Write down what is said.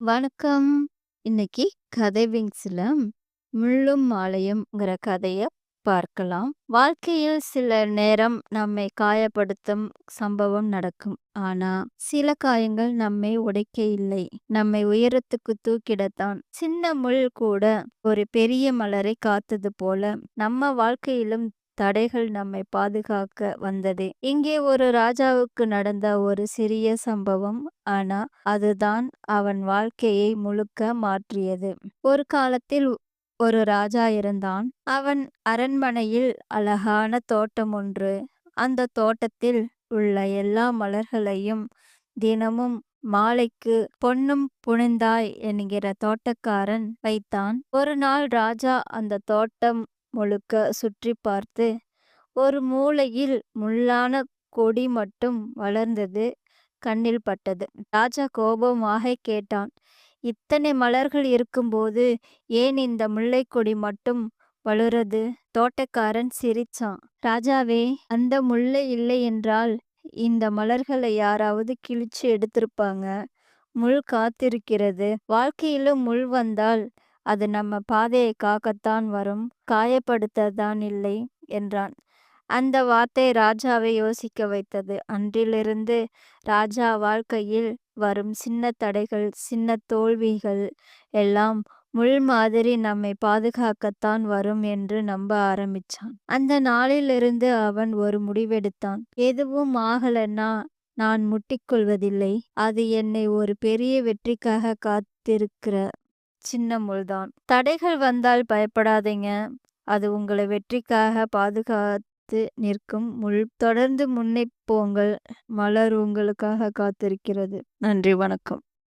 வணக்கம். இன்னைக்கு கதை விங்ஸில் முள்ளும் மாலையும்ங்கிற கதையை பார்க்கலாம். வாழ்க்கையில் சில நேரம் நம்மை காயப்படுத்தும் சம்பவம் நடக்கும். ஆனா சில காயங்கள் நம்மை உடைக்க இல்லை. நம்மை உயரத்துக்கு தூக்கிடத்தான். சின்ன முள் கூட ஒரு பெரிய மலரை காத்தது போல நம்ம வாழ்க்கையிலும் தடைகள் நம்மை பாதுகாக்க வந்ததே. இங்கே ஒரு ராஜாவுக்கு நடந்த ஒரு சிறிய சம்பவம். ஆனா அதுதான் அவன் வாழ்க்கையை முழுக்க மாற்றியது. ஒரு காலத்தில் ஒரு ராஜா இருந்தான். அவன் அரண்மனையில் அழகான தோட்டம் ஒன்று. அந்த தோட்டத்தில் உள்ள எல்லா மலர்களையும் தினமும் மாலைக்கு பொன்னும் புனிந்தாய் என்கிற தோட்டக்காரன் வைத்தான். ஒரு நாள் ராஜா அந்த தோட்டம் முழுக்க சுற்றி பார்த்து ஒரு மூலையில் முள்ளான கொடி மட்டும் வளர்ந்தது கண்ணில் பட்டது. ராஜா கோபமாக கேட்டான் இத்தனை மலர்கள் இருக்கும்போது ஏன் இந்த முல்லை கொடி மட்டும் வளருது தோட்டக்காரன் சிரிச்சான். ராஜாவே அந்த முல்லை இல்லை என்றால் இந்த மலர்களை யாராவது கிழிச்சு எடுத்திருப்பாங்க. முள் காத்திருக்கிறது. வாழ்க்கையிலும் முள் வந்தால் அது நம்ம பாதையை காக்கத்தான் வரும். காயப்படுத்தத்தான் இல்லை என்றான். அந்த வார்த்தை ராஜாவை யோசிக்க வைத்தது. அன்றிலிருந்து ராஜா வாழ்க்கையில் வரும் சின்ன தடைகள் சின்ன தோல்விகள் எல்லாம் முள் மாதிரி நம்மை பாதுகாக்கத்தான் வரும் என்று நம்ப ஆரம்பிச்சான். அந்த நாளிலிருந்து அவன் ஒரு முடிவெடுத்தான். எதுவும் ஆகலன்னா நான் முட்டிக்கொள்வதில்லை. அது என்னை ஒரு பெரிய வெற்றிக்காக காத்திருக்கிற சின்ன முள்தான். தடைகள் வந்தால் பயப்படாதீங்க. அது உங்களை வெற்றிக்காக பாதுகாத்து நிற்கும் முள். தொடர்ந்து முன்னே போங்கள். மலர் உங்களுக்காக காத்திருக்கிறது. நன்றி வணக்கம்.